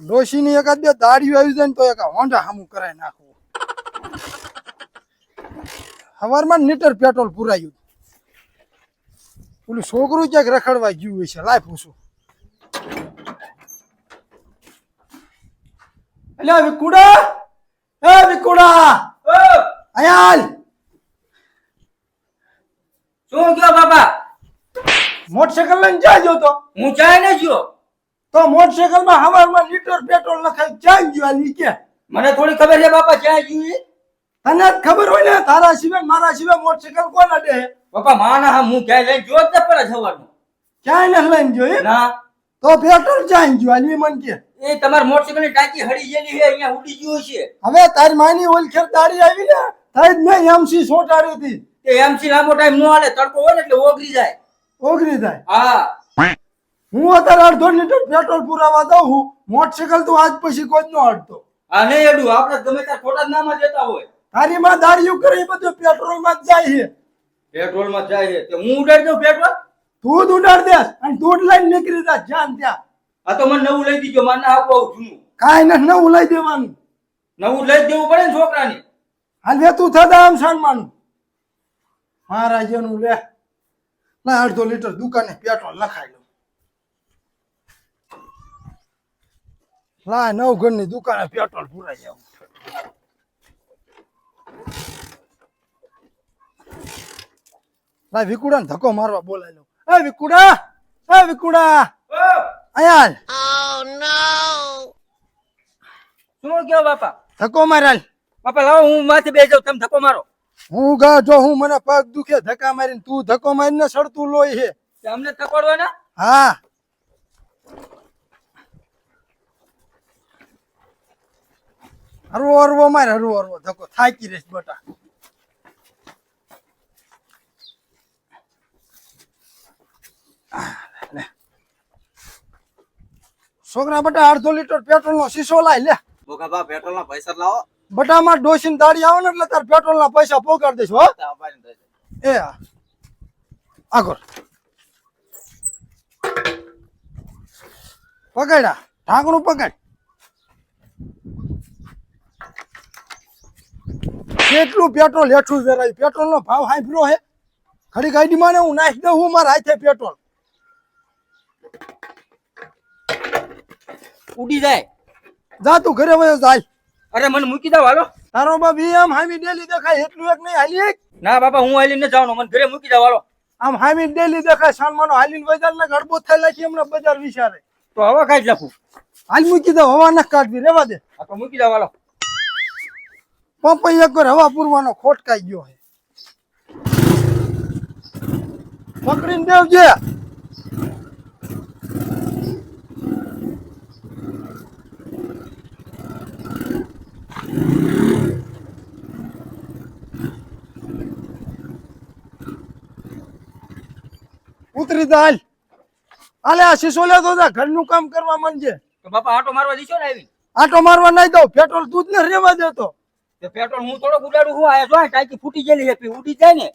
ડોશીની એકાદ બે દાડીઓ આવી જાય ને તો એક હોંડા હામું કરાવી નાખવું સવારમાં લીટર પેટ્રોલ પુરાયું. પેલું છોકરું ક્યાંક રખડવા ગયું હોય છે લાય પૂછું. એટલે વિકુડા! એ વિકુડા! અયાલ શું કયો બાપા? મોટરસાયકલ લઈને જાય ગયો તો? હું જાય ને ગયો તો મોટરસાયકલમાં હવારમાં લીટર પેટ્રોલ નખાય ક્યાં ગયો આ નીચે મને થોડી ખબર છે બાપા ક્યાં ગયું તને જ ખબર હોય ને તારા સિવાય મારા સિવાય મોટરસાયકલ કોણ અડે બાપા માના હા હું ક્યાંય લઈને જોત ને પડે સવારનું. ક્યાંય નથી લઈને ગયો ના. તો પેટ્રોલ ક્યાં ગયું? આલી મન કે. એ તમારી મોટરસાયકલની ટાંકી હળી ગયેલી છે અહીંયા ઉડી ગયું છે. હવે તારી માની ઓલખેર દાડી આવી ને તારી મેં એમસી સોટાડી હતી. તે એમસી લાંબો ટાઈમ ન હાલે તડકો હોય ને એટલે ઓગળી જાય. ઓગરી જાય. હા. હું અત્યારે અડધો લીટર પેટ્રોલ પુરાવા દઉં છું. મોટરસાયકલ તો આજ પછી કોઈ નો અડતો આ નહીં અડું આપણે ગમે ત્યાં ખોટા નામાં જતા હોય. તારી માં દાડિયું કરે એ બધું પેટ્રોલમાં જાય છે. પેટ્રોલમાં જાય છે. તે હું ઉડાડી દઉં પેટ્રોલ? તું જ ઉડાડ દેસ અને તું જ લઈને નીકળી જા. જ્યાં ત્યાં. આ તો મને નવું લઈ દીધો મને ના આપવા છું જૂનું કાંઈ નથી નવું લઈ દેવાનું. નવું લઈ દેવું પડે ને છોકરાને. હાલ તું થતા આમ માનું મારા જેનું લે. ના અડધો લીટર દુકાને પેટ્રોલ લખાઈ લો નવ ઘરની દુકાને પેટ્રોલ પૂરાઈ જાવ લા વિકુડા ધક્કો મારવા બોલાય લો. એ વિકુડા એ વિકુડા અહીંયા શું કયો બાપા? ધક્કો મારાલ બાપા લાવો હું માથે બે જાઉં તમે ધક્કો મારો. હું ગા જો હું મને પગ દુખે ધક્કા મારીને તું ધક્કો મારીને સડતું લોહી છે અમને થકવાડવાના હા. હરવો હરવો માર હરવો હરવો ધક્કો થાકી રહીશ બટા. છોકરા બટા અડધો લીટર પેટ્રોલ નો શીશો લાય લે. બોકા બા પેટ્રોલ ના પૈસા લાવો. બટામાં ડોસીને દાડી આવે ને એટલે તાર પેટ્રોલ ના પૈસા પોગાડ દઈશ હો. એ આગળ પકડ્યા. ઢાંકણું પકડ. કેટલું પેટ્રોલ હેઠું વેરાય? પેટ્રોલ નો ભાવ હાંભળ્યો હે. ખડી ગાડીમાં ને હું નાખી દઉં હું મારા હાથે પેટ્રોલ. ઉડી જાય. જા તું ઘરે વયો જાય અરે મને મૂકી દેવા હાલો. તારો બાપ આમ હામી ડેલી દેખાય એટલું એક નહીં હાલી એક. ના બાપા હું હાલીને જવાનું મને ઘરે મૂકી દેવા હાલો. આમ હામી ડેલી દેખાય સાનમાનો હાલીને બજાર ને ગડબો થયેલા છે હમણાં બજાર વિચારે તો હવે કાઢ લખું. હાલ મૂકી દઉં હવા ના કાઢવી રેવા દે. આ તો મૂકી દેવા હાલો. પંપ એક હવા પૂરવાનો ખોટકાઈ ગયો છે. પકડીને દેવજે ઉતરી હાલ. હાલે આ શીશો તો ઘરનું કામ કરવા માંડજે. તો બાપા આટો મારવા દીશો ને આવી આટો મારવા નહીં દઉં પેટ્રોલ તું જ ને રેવા દેતો પેટ્રોલ હું થોડો ઉડાડું હું આયા જો ટાંકી ફૂટી ગયેલી છે ઉડી જાય ને.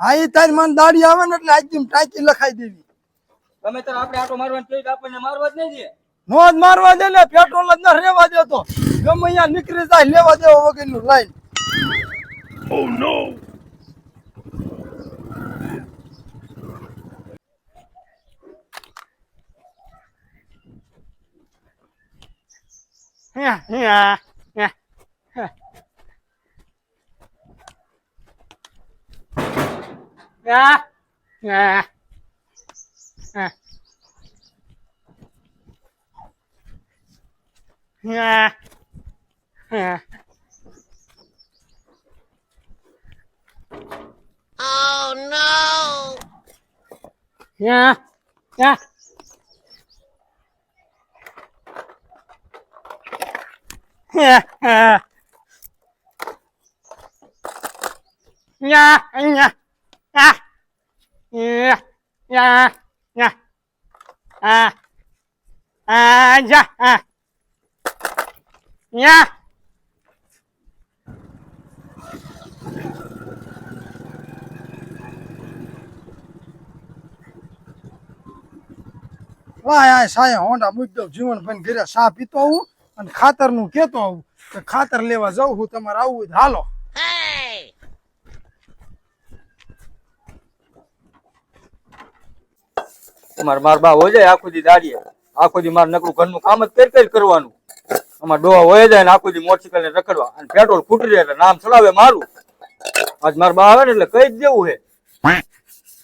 હા એ તારી મને દાડી આવે ને એટલે આજથી ટાંકી લખાઈ દેવી. તમે તો આપણે આટો મારવાનું કહ્યું આપણને મારવા જ નહીં દે. નો જ મારવા દે ને પેટ્રોલ જ ન રેવા દેતો ગમે અહીંયા નીકળી જાય લેવા દેવા વગેરેનું line. Yeah, yeah. à, à, à. à. Oh no! Yeah, yeah. Yeah, yeah. Yeah, yeah. આ સાયા, હોંડા મૂકી દઉં પણ ઘરે સા પીતો આવું અને ખાતરનું કેતો આવું કે ખાતર લેવા જાઉં હું, તમારે આવવું હાલો. તમારે માર બા હોય જાય, આખો દી દાડીએ. આખો દી મારે નકરું ઘરનું કામ જ કરી કરી કરવાનું. અમારે ડોહા હોય જાય ને આખો દી મોટરસાયકલ ને રખડવા. અને પેટ્રોલ ખૂટી જાય નામ ચલાવે મારું. આજ માર બા આવે ને એટલે કઈ જ દેવું હે.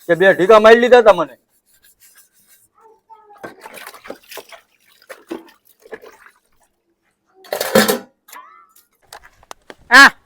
કે બે ઢીકા મારી લીધા હતા મને. Ah!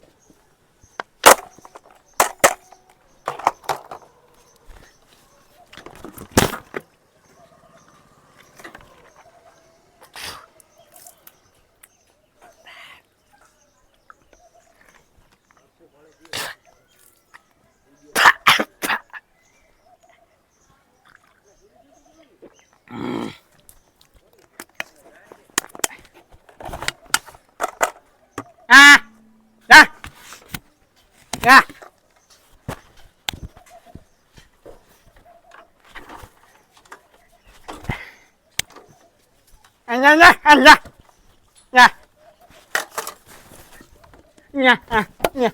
ăn ăn nhá, nhá, nhá, nhá, nhá, nhá,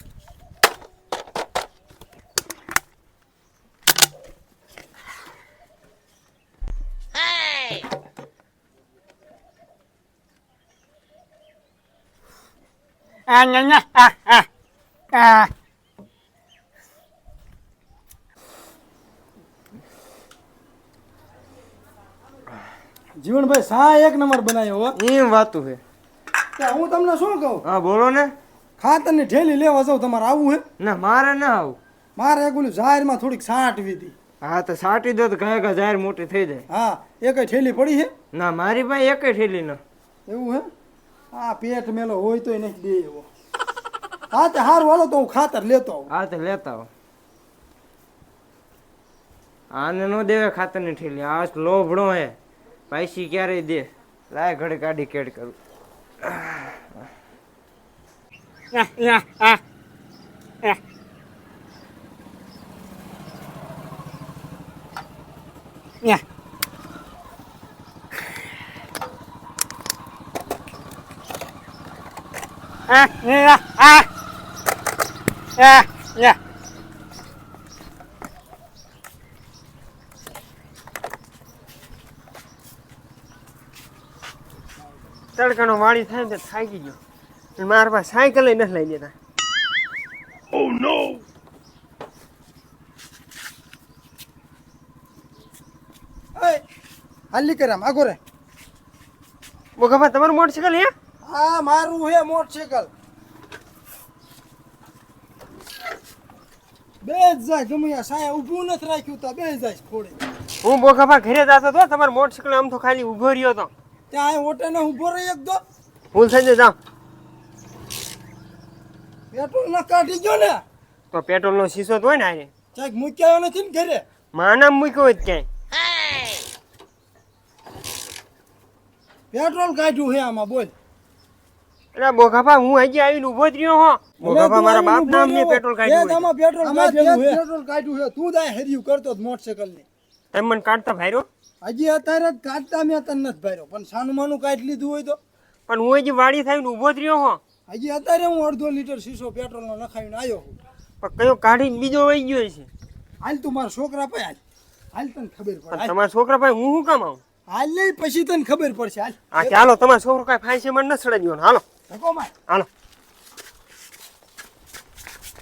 à nhanh à, nhanh à à. À. સા એક નંબર બનાવ્યો હો. એમ વાતું છે ત્યાં હું તમને શું કહું? હા બોલો ને. ખાતરની ઠેલી લેવા જાવ તમારે આવવું હે? ના મારે ના આવું. મારે એક ઓલું જાહેરમાં થોડીક સાંટવી હતી. હા તો સાટી દો તો ઘણા ઘણા જાહેર મોટી થઈ જાય. હા એક ઠેલી પડી છે ના મારી પાસે એક ઠેલી ના. એવું હે? હા પેટ મેલો હોય તોય નહીં દે એવો. હા તે હાર હાલો તો હું ખાતર લેતો આવું. હા તો લેતા આવો. આને નો દેવે ખાતરની ઠેલી આ લોભડો હે. પૈસી ક્યારેય દે લાય ઘડી કાઢી કેડ કરું Yeah. ah. yeah. Ah, Yeah, ah. તડકાનો વાળી થાય ને તો થાકી ગયો. અને મારા પાસે સાયકલ નથી લઈ દેતા એ હાલી કરે આગો રે. મોગાભા તમારું મોટરસાયકલ હે? હા મારું હે મોટરસાયકલ. બે જાય ગમે સાયા ઊભું નથી રાખ્યું તો બે જાય ફોડે હું બોગાભા ઘરે જતો હતો તમારો મોટરસાયકલ આમ તો ખાલી ઊભો રહ્યો હતો ત્યાં આ ને ઊભો રહી એક દો. ફૂલ થઈ જાય પેટ્રોલ ના કાઢી ગયો ને. તો પેટ્રોલનો શીશો તો હોય ને આને ચાક મૂક્યો નથી ને ઘરે. માના મૂક્યો હોય જ ક્યાંય. પેટ્રોલ કાઢ્યું હે આમાં બોલ. અરે બોગાભા હું હજી આવીને ઊભો જ રહ્યો હો. બોગાભા મારા બાપ નામ ને પેટ્રોલ કાઢ્યું હે આમાં પેટ્રોલ કાઢ્યું હે. પેટ્રોલ કાઢ્યું હે. તું દાય હર્યું કરતો જ મોટરસાયકલની તમે મને કાઢતા ભાઈરો હજી અત્યારે જ કાઢતા મેં તને નથી ભર્યો પણ સાનું માનું કાઢી લીધું હોય તો. પણ હું હજી વાડી થઈને ઊભો જ રહ્યો હો. હજી અત્યારે હું અડધો લીટર શીશો પેટ્રોલનો નખાવીને આવ્યો છું પણ કયો કાઢીને બીજો વહી ગયો છે હાલ તું મારા છોકરા પાસે હાલ. હાલ તને ખબર પડે. હાલ. તમારા છોકરા ભાઈ હું શું કામ આવું? હાલ નહીં પછી તને ખબર પડશે. હાલ. હા ચાલો તમારા છોકરો કાંઈ ફાંસી મને ન. ચડાવી હાલો. ધક્કો માર. હાલો.